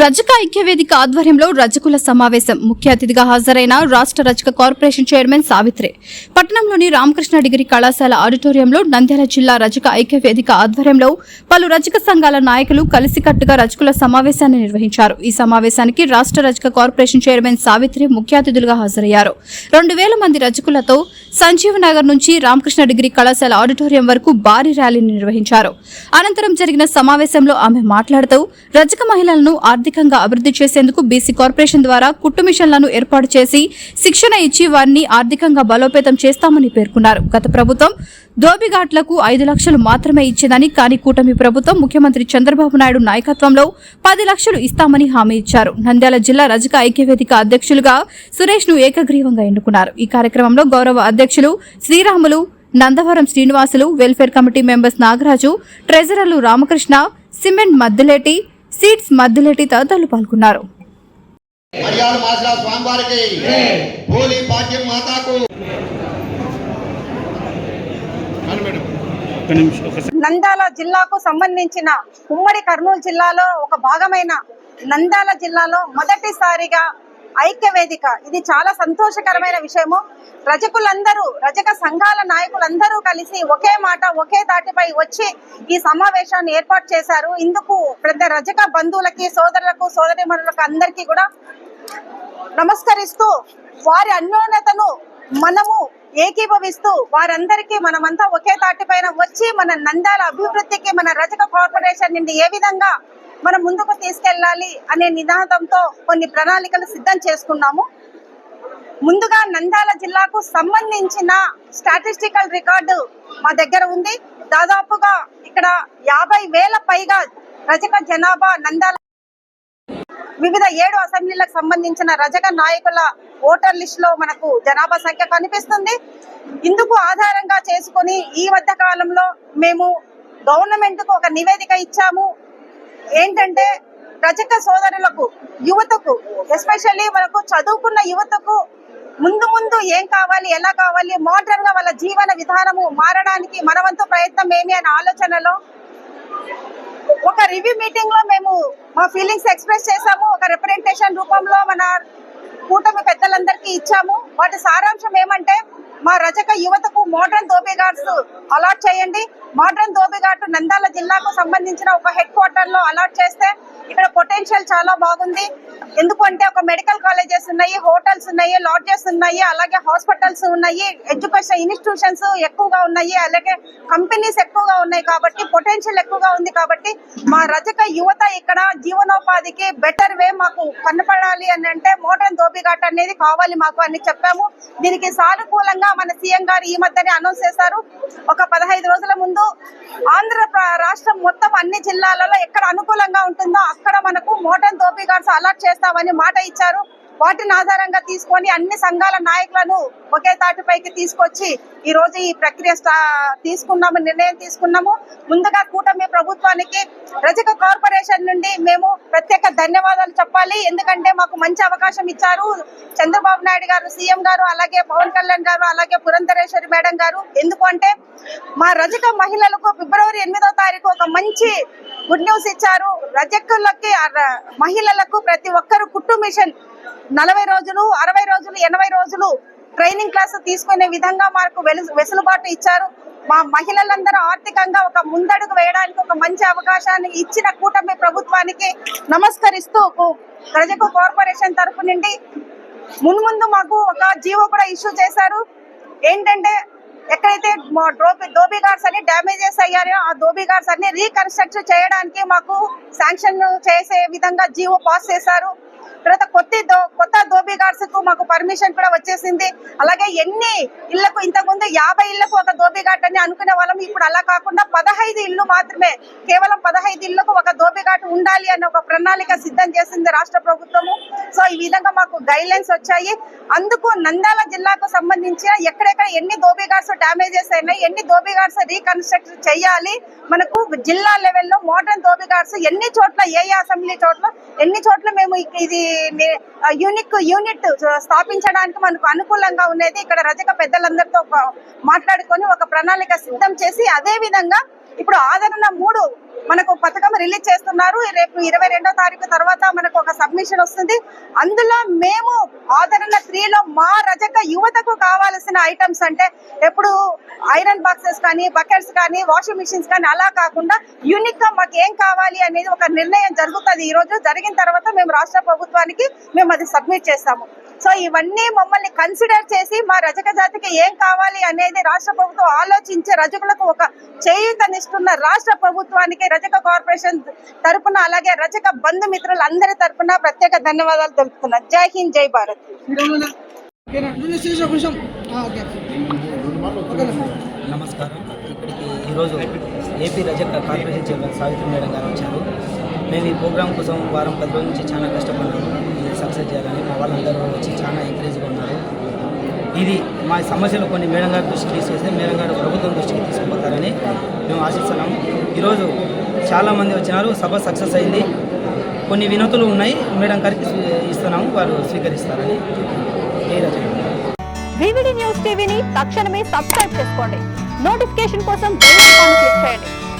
రజక ఐక్యవేదిక ఆధ్వర్యంలో రజకుల సమావేశం. ముఖ్య అతిథిగా హాజరైన రాష్ట్ర రజక కార్పొరేషన్ చైర్మన్ సావిత్రి. పట్టణంలోని రామకృష్ణ డిగ్రీ కళాశాల ఆడిటోరియంలో నంద్యాల జిల్లా రజక ఐక్యవేదిక ఆధ్వర్యంలో పలు రజక సంఘాల నాయకులు కలిసికట్టుగా రజకుల సమావేశాన్ని నిర్వహించారు. ఈ సమావేశానికి రాష్ట్ర రజక కార్పొరేషన్ చైర్మన్ సావిత్రి ముఖ్య అతిథులుగా హాజరయ్యారు. రెండు వేల మంది రజకులతో సంజీవ్ నగర్ నుంచి రామకృష్ణ డిగ్రీ కళాశాల ఆడిటోరియం వరకు భారీ ర్యాలీని నిర్వహించారు. అనంతరం జరిగిన సమావేశంలో ఆమె మాట్లాడుతూ రజక మహిళలను ఆర్థికంగా అభివృద్ధి చేసేందుకు బీసీ కార్పొరేషన్ ద్వారా కుట్టు మిషన్లను ఏర్పాటు చేసి శిక్షణ ఇచ్చి వారిని ఆర్థికంగా బలోపేతం చేస్తామని పేర్కొన్నారు. గత ప్రభుత్వం ధోబిఘాట్లకు ఐదు లక్షలు మాత్రమే ఇచ్చేదని కానీ కూటమి ప్రభుత్వం ముఖ్యమంత్రి చంద్రబాబు నాయుడు నాయకత్వంలో పది లక్షలు ఇస్తామని హామీ ఇచ్చారు. నంద్యాల జిల్లా రజక ఐక్యవేదిక అధ్యక్షులుగా సురేష్ను ఏకగ్రీవంగా ఎన్నుకున్నారు. ఈ కార్యక్రమంలో గౌరవ అధ్యక్షులు Sriramulu Nandavaram Srinivasulu welfare committee members Nagaraju ట్రెజరర్లు Ramakrishna cement Maddileti seeds Maddileti తదితరులు పాల్గొన్నారు. మర్యాద మాసరా స్వామివారికి హోలీ భాగ్యం మాతాకు. నంద్యాల జిల్లాకు సంబంధించిన ఉమ్మడి కర్నూలు జిల్లాలో ఒక భాగమైన నంద్యాల జిల్లాలో మొదటిసారిగా ఐక్య వేదిక ఇది చాలా సంతోషకరమైన విషయము. రజకులందరూ రజక సంఘాల నాయకులందరూ కలిసి ఒకే మాట ఒకే తాటిపై వచ్చి ఈ సమావేశాన్ని ఏర్పాటు చేశారు. ఇందుకు పెద్ద రజక బంధువులకి సోదరులకు సోదరిమణులకు అందరికీ కూడా నమస్కరిస్తూ వారి అన్యోన్యతను మనము ఏకీభవిస్తూ వారందరికీ మనమంతా ఒకే తాటిపైన వచ్చి మన నంద్యాల అభివృద్ధికి మన రజక కార్పొరేషన్ నుండి ఏ విధంగా మనం ముందుకు తీసుకెళ్ళాలి అనే నినాదంతో కొన్ని ప్రణాళికలు సిద్ధం చేసుకున్నాము. ముందుగా నంద్యాల జిల్లాకు సంబంధించిన స్టాటిస్టికల్ రికార్డు మా దగ్గర ఉంది. దాదాపుగా ఇక్కడ యాభై వేల పైగా రజక జనాభా నంద్యాల వివిధ ఏడు అసెంబ్లీలకు సంబంధించిన రజక నాయకుల ఓటర్ లిస్ట్లో మనకు జనాభా సంఖ్య కనిపిస్తుంది. ఇందుకు ఆధారంగా చేసుకొని ఈ మధ్య కాలంలో మేము గవర్నమెంట్కు ఒక నివేదిక ఇచ్చాము. ఏంటంటే రజక సోదరులకు యువతకు ఎస్పెషల్లీ మనకు చదువుకున్న యువతకు ముందు ముందు ఏం కావాలి ఎలా కావాలి మోడర్న్గా వాళ్ళ జీవన విధానము మారడానికి మనవంతు ప్రయత్నం ఏమి అనే ఆలోచనలో ఒక రివ్యూ మీటింగ్లో మేము మా ఫీలింగ్స్ ఎక్స్ప్రెస్ చేసాము ఒక రిప్రజెంటేషన్ రూపంలో మన కూటమి పెద్దలందరికీ ఇచ్చాము. వాటి సారాంశం ఏమంటే మా రజక యువతకు మోడ్రన్ దోబిఘాట్స్ అలాట్ చేయండి. మోడ్రన్ దోబిఘాట్ నంద్యాల జిల్లాకు సంబంధించిన ఒక హెడ్ క్వార్టర్లో అలాట్ చేస్తే ఇక్కడ పొటెన్షియల్ చాలా బాగుంది. ఎందుకంటే ఒక మెడికల్ కాలేజెస్ ఉన్నాయి హోటల్స్ ఉన్నాయి లాడ్జెస్ ఉన్నాయి అలాగే హాస్పిటల్స్ ఉన్నాయి ఎడ్యుకేషన్ ఇన్స్టిట్యూషన్స్ ఎక్కువగా ఉన్నాయి అలాగే కంపెనీస్ ఎక్కువగా ఉన్నాయి కాబట్టి పొటెన్షియల్ ఎక్కువగా ఉంది కాబట్టి మా రజక యువత ఇక్కడ జీవనోపాధికి బెటర్ వే మాకు కనపడాలి అని అంటే మోడర్న్ దోబిఘాట్ అనేది కావాలి మాకు అని చెప్పాము. దీనికి సానుకూలంగా మన సీఎం గారు ఈ మధ్యనే అనౌన్స్ చేశారు. ఒక పదహైదు రోజుల ముందు రాష్ట్రం మొత్తం అన్ని జిల్లాలలో ఎక్కడ అనుకూలంగా ఉంటుందో అక్కడ మనకు మోటార్ తోపీ గార్డ్స్ అలర్ట్ చేస్తామని మాట ఇచ్చారు. వాటిని ఆధారంగా తీసుకొని అన్ని సంఘాల నాయకులను ఒకే తాటిపైకి తీసుకొచ్చి ఈ రోజు ఈ ప్రక్రియ తీసుకున్నాము నిర్ణయం తీసుకున్నాము. ముందుగా కూటమి ప్రభుత్వానికి రజక కార్పొరేషన్ నుండి మేము ప్రత్యేక ధన్యవాదాలు చెప్పాలి. ఎందుకంటే మాకు మంచి అవకాశం ఇచ్చారు. చంద్రబాబు నాయుడు గారు సీఎం గారు అలాగే పవన్ కళ్యాణ్ గారు అలాగే పురంధరేశ్వరి మేడం గారు. ఎందుకంటే మా రజక మహిళలకు ఫిబ్రవరి ఎనిమిదో తారీఖు ఒక మంచి గుడ్ న్యూస్ ఇచ్చారు. రజకులకి మహిళలకు ప్రతి ఒక్కరు కుట్టు మిషన్ నలభై రోజులు అరవై రోజులు ఎనభై రోజులు ట్రైనింగ్ క్లాస్ తీసుకునే విధంగా మాకు వెలు- వెసులుబాటు ఇచ్చారు. మా మహిళలందరూ ఆర్థికంగా ఒక ముందడుగు వేయడానికి ఒక మంచి అవకాశాన్ని ఇచ్చిన కూటమి ప్రభుత్వానికి నమస్కరిస్తూ ప్రజకు కార్పొరేషన్ తరఫు నుండి మున్ముందు మాకు ఒక జీవో కూడా ఇష్యూ చేశారు. ఏంటంటే ఎక్కడైతే మా డ్రోబి దోబీ గార్డ్స్ అన్ని డ్యామేజెస్ అయ్యారో ఆ దోబీ గార్డ్స్ అన్ని రీకన్స్ట్రక్ట్ చేయడానికి మాకు శాంక్షన్ చేసే విధంగా జీవో పాస్ చేశారు. తర్వాత కొత్త దో- కొత్త దోబీ గార్డ్స్కు మాకు పర్మిషన్ కూడా వచ్చేసింది. అలాగే ఎన్ని ఇళ్ళకు ఇంతకుముందు యాభై ఇళ్ళకు ఒక దోబీ ఘాట్ అని అనుకునే వాళ్ళం ఇప్పుడు అలా కాకుండా పదహైదు ఇల్లు మాత్రమే కేవలం పదహైదు ఇళ్ళకు ఒక దోబీ ఘాట్ ఉండాలి అనే ఒక ప్రణాళిక సిద్ధం చేసింది రాష్ట్ర ప్రభుత్వము. సో ఈ విధంగా మాకు గైడ్లైన్స్ వచ్చాయి. అందుకు నంద్యాల జిల్లాకు సంబంధించిన ఎక్కడెక్కడ ఎన్ని దోబీ ఘాట్స్ డ్యామేజెస్ అయినాయి ఎన్ని దోబీ ఘాట్స్ రీకన్స్ట్రక్ట్ చేయాలి మనకు జిల్లా లెవెల్లో మోడర్న్ దోబీ ఘాట్స్ ఎన్ని చోట్ల ఏ అసెంబ్లీ చోట్ల ఎన్ని చోట్ల మేము ఇది యూనిక్ యూనిట్ స్థాపించడానికి మనకు అనుకూలంగా ఉండేది. ఇక్కడ రజక పెద్దలందరితో మాట్లాడుకొని ఒక ప్రణాళిక సిద్ధం చేసి అదే విధంగా ఇప్పుడు ఆదరణ మూడు మనకు పథకం రిలీజ్ చేస్తున్నారు. రేపు ఇరవై రెండో తారీఖు తర్వాత మనకు ఒక సబ్మిషన్ వస్తుంది. అందులో మేము ఆదరణ త్రీలో మా రజక యువతకు కావాల్సిన ఐటమ్స్ అంటే ఎప్పుడు ఐరన్ బాక్సెస్ కానీ బకెట్స్ కానీ వాషింగ్ మిషన్స్ కానీ అలా కాకుండా యూనిక్గా మాకు ఏం కావాలి అనేది ఒక నిర్ణయం జరుగుతుంది. ఈ రోజు జరిగిన తర్వాత మేము రాష్ట్ర ప్రభుత్వానికి మేము అది సబ్మిట్ చేస్తాము. సో ఇవన్నీ మమ్మల్ని కన్సిడర్ చేసి మా రజక జాతికి ఏం కావాలి అనేది రాష్ట్ర ప్రభుత్వం ఆలోచించి రజకులకు ఒక చేయూతనిస్తున్న రాష్ట్ర ప్రభుత్వానికి రజక కార్పొరేషన్ తరఫున అలాగే రజక బంధుమిత్రులు అందరి తరఫున ప్రత్యేక ధన్యవాదాలు తెలుపుతున్నా జై హింద్ జై భారత్. నమస్కారం. ఇక్కడికి ఈరోజు ఏపీ రజక కార్పొరేషన్ చైర్మన్ సావిత్రి మేడం గారు వచ్చారు. మేము ఈ ప్రోగ్రాం కోసం వారం పది రోజుల నుంచి చాలా కష్టపడ్డాము. సక్సెస్ చేయాలని మా వాళ్ళందరూ వచ్చి చాలా ఎంకరేజ్గా ఉన్నారు. ఇది మా సమస్యలు కొన్ని మేడం గారి దృష్టికి తీసుకొస్తే మేడం గారు ప్రభుత్వం దృష్టికి తీసుకుపోతారని మేము ఆశిస్తున్నాము ఈరోజు చాలామంది వచ్చినారు సభ సక్సెస్ అయింది. కొన్ని వినతులు ఉన్నాయి మేడం గారికి ఇస్తున్నాము వారు స్వీకరిస్తారని. వివిడి న్యూస్ టీవీని తక్షణమే సబ్స్క్రైబ్ చేసుకోండి. నోటిఫికేషన్ కోసం క్లిక్ చేయండి.